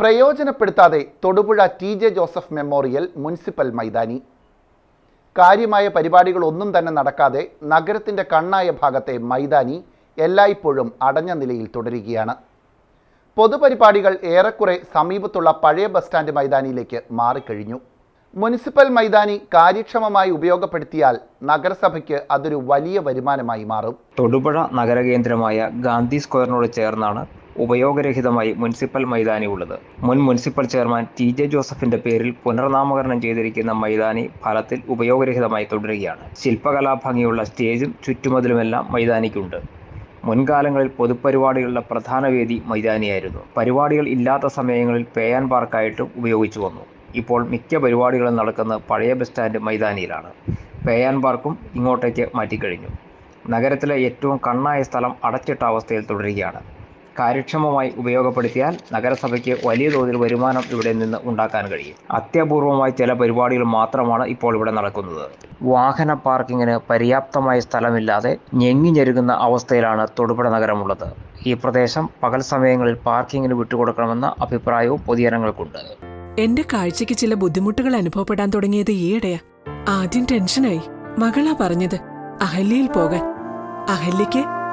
പ്രയോജനപ്പെടുത്താതെ Thodupuzha T J Joseph memorial municipal മൈതാനി. കാര്യമായ പരിപാടികളൊന്നും തന്നെ നടക്കാതെ നഗരത്തിന്റെ കണ്ണായ ഭാഗത്തെ മൈതാനി എല്ലായ്പ്പോഴും അടഞ്ഞ നിലയിൽ തുടരുകയാണ്. പൊതുപരിപാടികൾ ഏറെക്കുറെ സമീപത്തുള്ള പഴയ ബസ് സ്റ്റാൻഡ് മൈതാനിയിലേക്ക് മാറിക്കഴിഞ്ഞു. മുനിസിപ്പൽ മൈതാനി കാര്യക്ഷമമായി ഉപയോഗപ്പെടുത്തിയാൽ നഗരസഭയ്ക്ക് അതൊരു വലിയ വരുമാനമായി മാറും. തൊടുപുഴ നഗരകേന്ദ്രമായ ഗാന്ധി സ്ക്വയറിനോട് ചേർന്നാണ് ഉപയോഗരഹിതമായി മുനിസിപ്പൽ മൈതാനി ഉള്ളത് മുൻ മുനിസിപ്പൽ ചെയർമാൻ ടി ജെ ജോസഫിന്റെ പേരിൽ പുനർനാമകരണം ചെയ്തിരിക്കുന്ന മൈതാനി ഫലത്തിൽ ഉപയോഗരഹിതമായി തുടരുകയാണ്. ശില്പകലാ ഭംഗിയുള്ള സ്റ്റേജും ചുറ്റുമതിലുമെല്ലാം മൈതാനിക്കുണ്ട്. മുൻകാലങ്ങളിൽ പൊതുപരിപാടികളുടെ പ്രധാന വേദി മൈതാനിയായിരുന്നു. പരിപാടികൾ ഇല്ലാത്ത സമയങ്ങളിൽ പേയാൻ പാർക്കായിട്ടും ഉപയോഗിച്ചു വന്നു. ഇപ്പോൾ മിക്ക പരിപാടികളും നടക്കുന്ന പഴയ ബസ് സ്റ്റാൻഡ് മൈതാനിയിലാണ്. പേയാൻ പാർക്കും ഇങ്ങോട്ടേക്ക് മാറ്റിക്കഴിഞ്ഞു. നഗരത്തിലെ ഏറ്റവും കണ്ണായ സ്ഥലം അടച്ചിട്ട അവസ്ഥയിൽ തുടരുകയാണ്. കാര്യക്ഷമമായി ഉപയോഗപ്പെടുത്തിയാൽ നഗരസഭയ്ക്ക് വലിയ തോതിൽ വരുമാനം ഇവിടെ നിന്ന് ഉണ്ടാക്കാൻ കഴിയും. അത്യപൂർവമായി ചില പരിപാടികൾ മാത്രമാണ് ഇപ്പോൾ ഇവിടെ നടക്കുന്നത്. വാഹന പാർക്കിങ്ങിന് പര്യാപ്തമായ സ്ഥലമില്ലാതെ ഞെങ്ങി ഞെരുങ്ങുന്ന അവസ്ഥയിലാണ് തൊടുപുഴ നഗരമുള്ളത്. ഈ പ്രദേശം പകൽ സമയങ്ങളിൽ പാർക്കിങ്ങിന് വിട്ടുകൊടുക്കണമെന്ന അഭിപ്രായവും പൊതുജനങ്ങൾക്കുണ്ട്. എന്റെ കാഴ്ചയ്ക്ക് ചില ബുദ്ധിമുട്ടുകൾ അനുഭവപ്പെടാൻ തുടങ്ങിയത് ഈയിടെയാ. ആദ്യം ടെൻഷനായി. മകളാ പറഞ്ഞത് അഹല്യയിൽ പോകാൻ. അഹല്യയ്ക്ക്